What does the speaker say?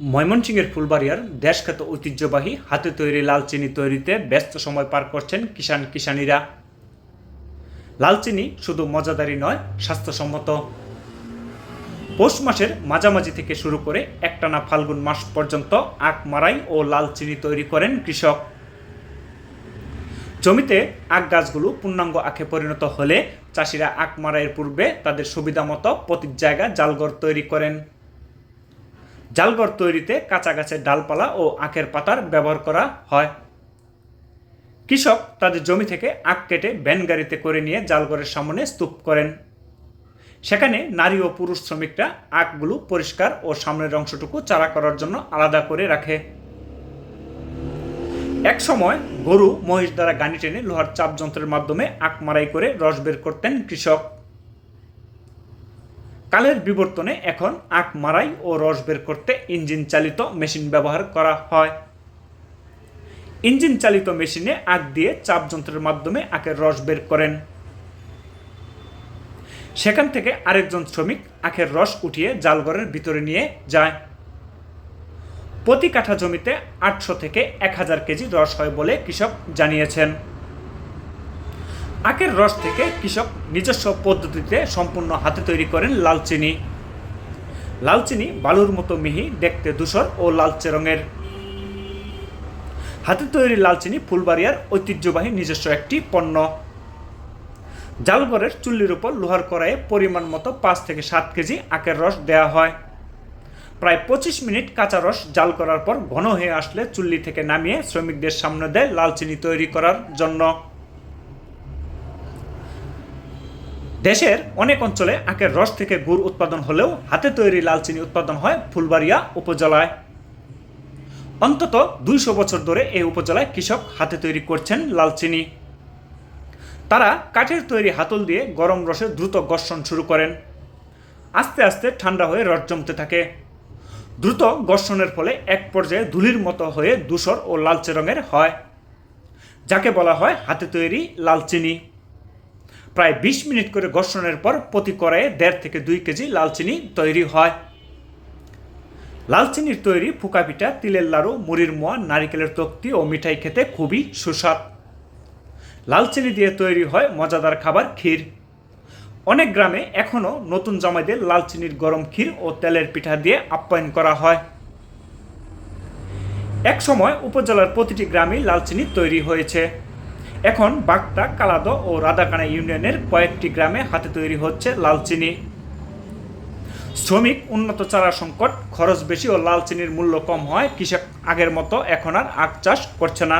ময়মনসিংহের ফুলবাড়িয়ার দেশখ্যাত ঐতিহ্যবাহী হাতে তৈরি লাল চিনি তৈরিতে ব্যস্ত সময় পার করছেন কিষান কিষানীরা লাল চিনি শুধু মজাদারি নয়, স্বাস্থ্যসম্মত। পৌষ মাসের মাঝামাঝি থেকে শুরু করে একটানা ফাল্গুন মাস পর্যন্ত আখ মারাই ও লাল চিনি তৈরি করেন কৃষক। জমিতে আখ গাছগুলো পূর্ণাঙ্গ আখে পরিণত হলে চাষিরা আখ মারাইয়ের পূর্বে তাদের সুবিধা মতো প্রতি জায়গা জালঘর তৈরি করেন। জালঘর তৈরিতে কাঁচা গাছের ডালপালা ও আখের পাতার ব্যবহার করা হয়। কৃষক তাদের জমি থেকে আখ কেটে ভ্যান গাড়িতে করে নিয়ে জালঘরের সামনে স্তূপ করেন। সেখানে নারী ও পুরুষ শ্রমিকরা আখগুলো পরিষ্কার ও সামনের অংশটুকু চারা করার জন্য আলাদা করে রাখে। এক সময় গরু মহিষ দ্বারা গানি টেনে লোহার চাপ যন্ত্রের মাধ্যমে আখ মারাই করে রস বের করতেন কৃষক। কালের বিবর্তনে এখন আখ মারাই ও রস বের করতে ইঞ্জিন চালিত মেশিন ব্যবহার করা হয়। ইঞ্জিন চালিত মেশিনে আখ দিয়ে চাপ যন্ত্রের মাধ্যমে আখের রস বের করেন। সেখান থেকে আরেকজন শ্রমিক আখের রস উঠিয়ে জালঘরের ভিতরে নিয়ে যায়। প্রতি কাঠা জমিতে আটশো থেকে এক হাজার কেজি রস হয় বলে কৃষক জানিয়েছেন। আখের রস থেকে কৃষক নিজস্ব পদ্ধতিতে সম্পূর্ণ হাতে তৈরি করেন লাল চিনি লাল চিনি বালুর মতো মিহি, দেখতে ধূসর ও লালচে রঙের। হাতে তৈরি লাল চিনি ফুলবাড়িয়ার ঐতিহ্যবাহী নিজস্ব একটি পণ্য। জালঘরের চুল্লির উপর লোহার কড়াইয়ে পরিমাণ মতো পাঁচ থেকে সাত কেজি আখের রস দেওয়া হয়। প্রায় পঁচিশ মিনিট কাঁচা রস জাল করার পর ঘন হয়ে আসলে চুল্লি থেকে নামিয়ে শ্রমিকদের সামনে দেয় লাল চিনি তৈরি করার জন্য। দেশের অনেক অঞ্চলে আখের রস থেকে গুড় উৎপাদন হলেও হাতে তৈরি লাল চিনি উৎপাদন হয় ফুলবাড়িয়া উপজেলায়। অন্তত দুইশো বছর ধরে এই উপজেলায় কৃষক হাতে তৈরি করছেন লাল চিনি তারা কাঠের তৈরি হাতল দিয়ে গরম রসে দ্রুত ঘর্ষণ শুরু করেন। আস্তে আস্তে ঠান্ডা হয়ে রস জমতে থাকে। দ্রুত ঘর্ষণের ফলে এক পর্যায়ে ধুলির মতো হয়ে ধূসর ও লালচে রঙের হয়, যাকে বলা হয় হাতে তৈরি লাল চিনি প্রায় বিশ মিনিট করে ঘর্ষণের পর প্রতি কড়াইয়ে দেড় থেকে দুই কেজি লালচিনি তৈরি হয়। লালচিনির তৈরি ফুকা পিঠা, তিলের লাড়ু, মুড়ির মোয়া, নারিকেলের তক্তি ও মিঠাই খেতে খুবই সুস্বাদ। লালচিনি দিয়ে তৈরি হয় মজাদার খাবার ক্ষীর। অনেক গ্রামে এখনও নতুন জামাইদের লালচিনির গরম ক্ষীর ও তেলের পিঠা দিয়ে আপ্যায়ন করা হয়। এক সময় উপজেলার প্রতিটি গ্রামেই লালচিনি তৈরি হয়েছে। এখন বাগদা কালাদো ও রাধাকানা ইউনিয়নের কয়েকটি গ্রামে হাতে তৈরি হচ্ছে লালচিনি। শ্রমিক উন্নত চারা সংকট, খরচ বেশি ও লালচিনির মূল্য কম হয়, কৃষক আগের মতো এখন আর আখ চাষ করছে না।